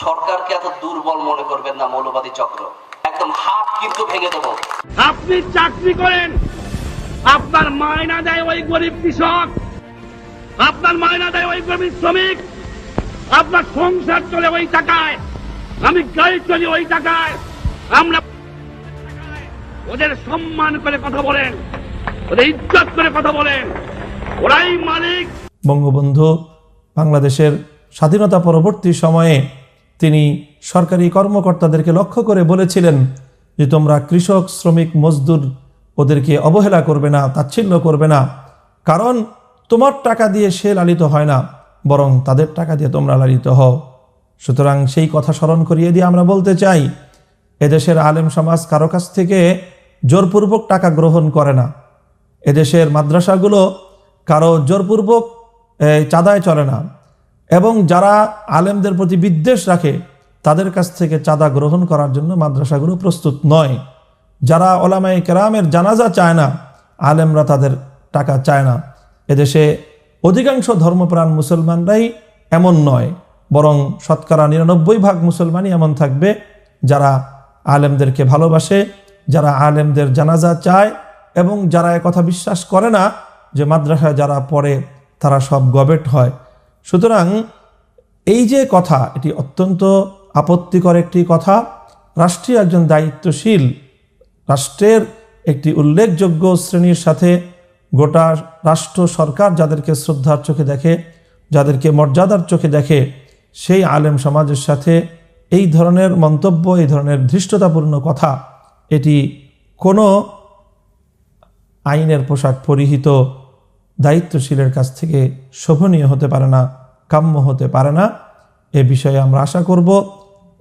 সরকারকে এত দুর্বল মনে করবেন না মৌলবাদী চক্র। একদম হাত কিন্তু ভেঙে দেবো। আপনি চাকরি করেন আপনার মায়না দেয় ওই গরিব কৃষক আপনার মায়না দেয় ওই গরিব শ্রমিক আপনার সংসার চলে ওই টাকায় আমি গাড়ি চলি ওই টাকায় আমরা ওদের সম্মান করে কথা বলেন ওদের ইজ্জত করে কথা বলেন ওরাই মালিক। বঙ্গবন্ধু বাংলাদেশের স্বাধীনতা পরবর্তী সময়ে তিনি সরকারি কর্মকর্তাদেরকে লক্ষ্য করে বলেছিলেন যে তোমরা কৃষক, শ্রমিক, মজদুর ওদেরকে অবহেলা করবে না, তাচ্ছিল্য করবে না। কারণ তোমার টাকা দিয়ে সে লালিত হয় না, বরং তাদের টাকা দিয়ে তোমরা লালিত হও। সুতরাং সেই কথা স্মরণ করিয়ে দিয়ে আমরা বলতে চাই, এদেশের আলেম সমাজ কারও কাছ থেকে জোরপূর্বক টাকা গ্রহণ করে না। এদেশের মাদ্রাসাগুলো কারও জোরপূর্বক চাঁদায় চলে না। এবং যারা আলেমদের প্রতি বিদ্বেষ রাখে, তাদের কাছ থেকে চাঁদা গ্রহণ করার জন্য মাদ্রাসাগুলো প্রস্তুত নয়। যারা ওলামাই কেরামের জানাজা চায় না, আলেমরা তাদের টাকা চায় না। এদেশে অধিকাংশ ধর্মপ্রাণ মুসলমানরাই এমন নয়, বরং শতকরা নিরানব্বই ভাগ মুসলমানই এমন থাকবে, যারা আলেমদেরকে ভালোবাসে, যারা আলেমদের জানাজা চায় এবং যারা কথা বিশ্বাস করে না যে মাদ্রাসায় যারা পড়ে, তারা সব গবেট হয়। সুতরাং এই যে কথা, এটি অত্যন্ত আপত্তিকর একটি কথা। রাষ্ট্রীয় একজন দায়িত্বশীল রাষ্ট্রের একটি উল্লেখযোগ্য শ্রেণির সাথে গোটা রাষ্ট্র সরকার যাদেরকে শ্রদ্ধার চোখে দেখে, যাদেরকে মর্যাদার চোখে দেখে, সেই আলেম সমাজের সাথে এই ধরনের মন্তব্য, এই ধরনের ধৃষ্টতাপূর্ণ কথা, এটি কোনো আইনের পোশাক পরিহিত দায়িত্বশীলের কাছ থেকে শোভনীয় হতে পারে না, কাম্য হতে পারে না। এ বিষয়ে আমরা আশা করব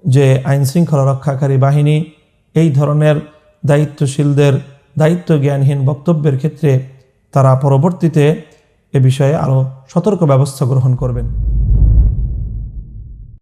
যে আইন শৃঙ্খলা রক্ষাকারী বাহিনী এই ধরনের দায়িত্বশীলদের দায়িত্ব জ্ঞানহীন বক্তব্যের ক্ষেত্রে তারা পরবর্তীতে এ বিষয়ে আরও সতর্ক ব্যবস্থা গ্রহণ করবেন।